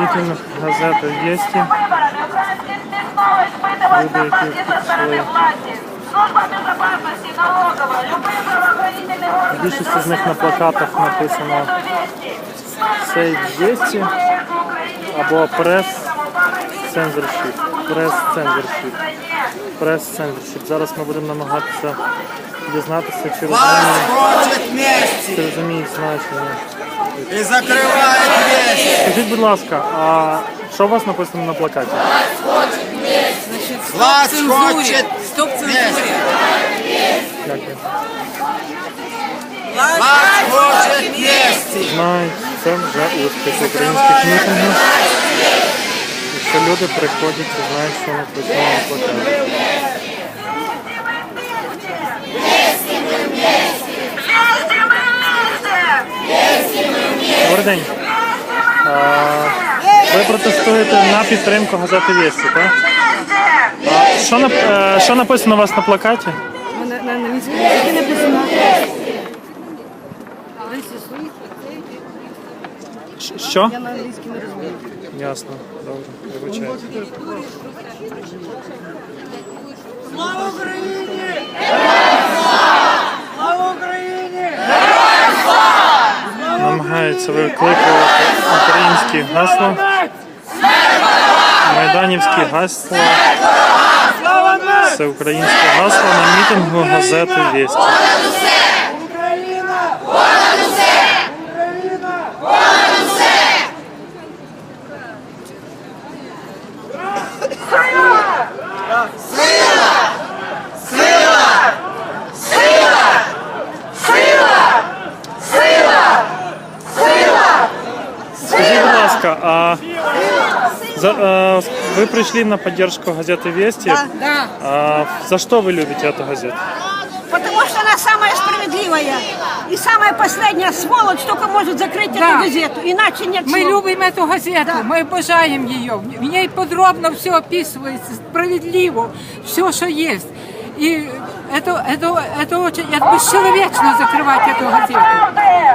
Мітинг газети «Вєсті». Люди, які прийшли. Служба безопасности, налоговая, любые правоохранительные органы. Більшість з них на плакатах написано «Сейв «Вєсті» або «Прес Цензоршіп». Прес Цензоршіп. Прес Цензоршіп. Зараз ми будемо намагатися дізнатися, чи Вас розуміють, хочет вместе чи розуміють значення. и закрывает вместе. Скажіть, будь ласка, а що у вас написано на плакаті? Вас хочет Стоп цензуре. Дякую. Вас хочет вместе. Знають, це вже успіх українських мітингів. І що люди приходять і знають, що написано на плакаті. День. Ви протестуєте на підтримку газети Вєсті, так? А, що, нап- е, що написано у вас на плакаті? На, на англійському язикі написано. Щ- Що? Я на англійській не розумію. Ясно. Добре, вибачайте. Слава Украине! Слава Украине! Намагаються викликувати українські гасла, майданівські гасла. Все українське гасло на мітингу газети Вєсті. Украина! Скажіть, будь ласка, а за, а, вы пришли на поддержку газеты Вести. Да, А, за что вы любите эту газету? Потому что она самая справедливая. И самая последняя сволочь только может закрыть Да. эту газету. Иначе нет Мы слов. любим эту газету, мы обожаем ее. В ней подробно все описывается, справедливо, все, что есть. И это, это, это очень, это бесчеловечно закрывать эту газету.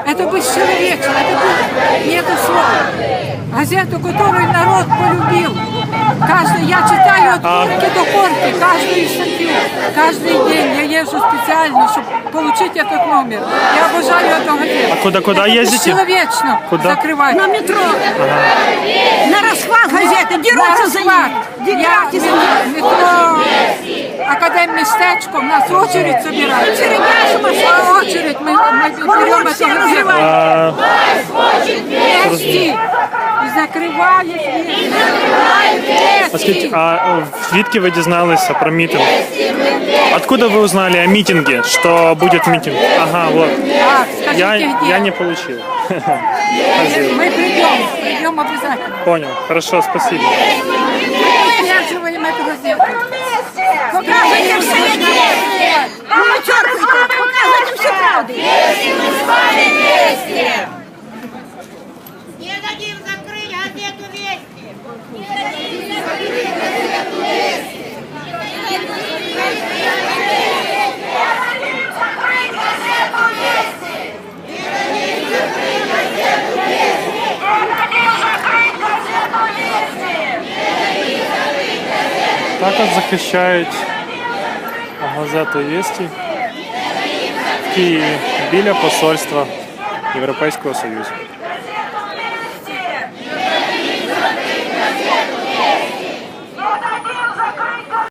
Это бесчеловечно, это бы- нету слов. Газету, которую народ полюбил. Каждый, я читаю от корки до корки, каждую статью. Каждый день я езжу специально, чтобы получить этот номер. Я обожаю эту газету. А куда- куда это ездите? Бесчеловечно Куда? закрывать. На метро. На расхват газеты. Дерутся за Москва. них. Я Дерутся за них. метро Академместечко, у нас очередь собирается. Очередь, сумасшедшие. Очередь, мы, мы Вон берем все это газету. разрывают. А, Вместе. И закрывают а скажіть, а е, звідки ви дізналися про мітинг? Откуда вы узнали о митинге, что будет митинг? Ага, вот. Так, скажите, Я, где? я не получил. Мы придем, придем обязательно. Понял. Хорошо, спасибо. Також захищають газету Єсті в Києві біля посольства Європейського Союзу.